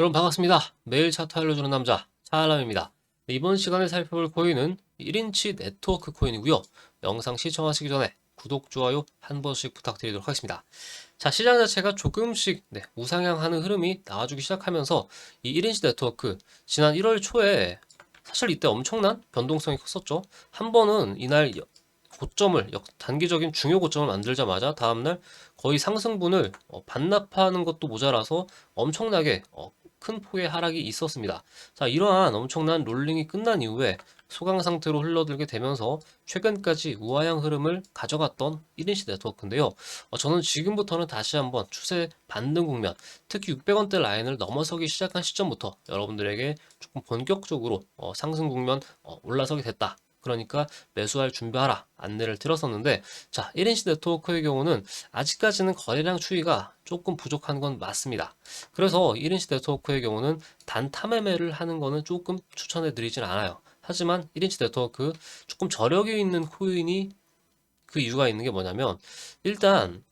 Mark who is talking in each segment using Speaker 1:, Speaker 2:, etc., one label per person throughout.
Speaker 1: 여러분 반갑습니다. 매일 차트 알려주는 남자 차알람입니다. 네, 이번 시간에 살펴볼 코인은 1인치 네트워크 코인이고요. 영상 시청하시기 전에 구독, 좋아요 한 번씩 부탁드리도록 하겠습니다. 자, 시장 자체가 조금씩 네, 우상향하는 흐름이 나와주기 시작하면서 이 1인치 네트워크 지난 1월 초에 사실 이때 엄청난 변동성이 컸었죠. 한 번은 이날 여- 고점을 역- 단기적인 중요 고점을 만들자마자 다음날 거의 상승분을 어, 반납하는 것도 모자라서 엄청나게 어, 큰 폭의 하락이 있었습니다. 자, 이러한 엄청난 롤링이 끝난 이후에 소강 상태로 흘러들게 되면서 최근까지 우하향 흐름을 가져갔던 1인시 네트워크인데요. 어, 저는 지금부터는 다시 한번 추세 반등 국면, 특히 600원대 라인을 넘어서기 시작한 시점부터 여러분들에게 조금 본격적으로 어, 상승 국면 어, 올라서게 됐다. 그러니까 매수할 준비하라 안내를 드렸었는데 자 1인시 네트워크의 경우는 아직까지는 거래량 추이가 조금 부족한 건 맞습니다. 그래서 1인시 네트워크의 경우는 단타 매매를 하는 거는 조금 추천해 드리진 않아요. 하지만 1인치 네트워크 조금 저력이 있는 코인이 그 이유가 있는 게 뭐냐면 일단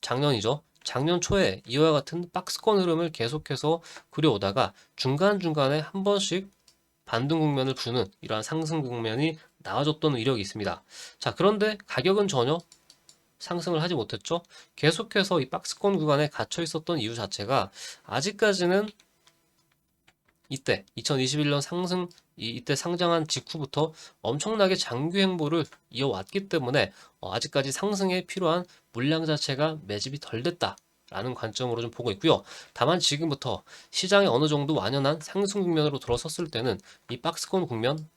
Speaker 1: 작년이죠. 작년 초에 이와 같은 박스권 흐름을 계속해서 그려오다가 중간중간에 한 번씩 반등 국면을 주는 이러한 상승 국면이 나와줬던 이력이 있습니다. 자, 그런데 가격은 전혀 상승을 하지 못했죠. 계속해서 이 박스권 구간에 갇혀 있었던 이유 자체가 아직까지는 이때 2021년 상승 이, 이때 상장한 직후부터 엄청나게 장기 행보를 이어왔기 때문에 어, 아직까지 상승에 필요한 물량 자체가 매집이 덜 됐다. 라는 관점으로 좀 보고 있고요. 다만 지금부터 시장이 어느 정도 완연한 상승 국면으로 들어섰을 때는 이 박스권 국면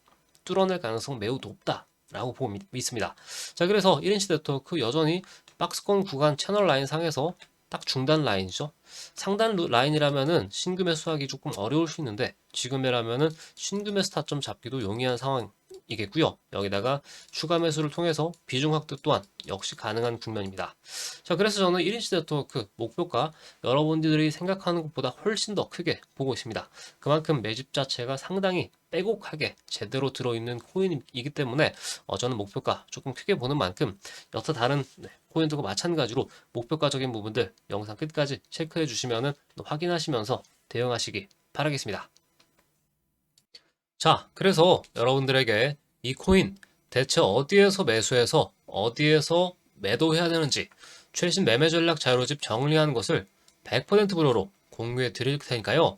Speaker 1: 뚫어낼 가능성 매우 높다 라고 보고 믿- 믿습니다. 자, 그래서 1인치 네트워크 여전히 박스권 구간 채널 라인 상에서 딱 중단 라인이죠. 상단 루- 라인이라면은 신규 매수하기 조금 어려울 수 있는데 지금이라면은 신규 매수 타점 잡기도 용이한 상황이겠고요. 여기다가 추가 매수를 통해서 비중 확대 또한 역시 가능한 국면입니다. 자, 그래서 저는 1인치 네트워크 목표가 여러분들이 생각하는 것보다 훨씬 더 크게 보고 있습니다. 그만큼 매집 자체가 상당히 빼곡하게 제대로 들어있는 코인이기 때문에 어, 저는 목표가 조금 크게 보는 만큼 여타 다른 네, 코인들과 마찬가지로 목표가적인 부분들 영상 끝까지 체크해 주시면은 또 확인하시면서 대응하시기 바라겠습니다. 자, 그래서 여러분들에게 이 코인 대체 어디에서 매수해서 어디에서 매도해야 되는지 최신 매매 전략 자료집 정리한 것을 100% 무료로 공유해 드릴 테니까요.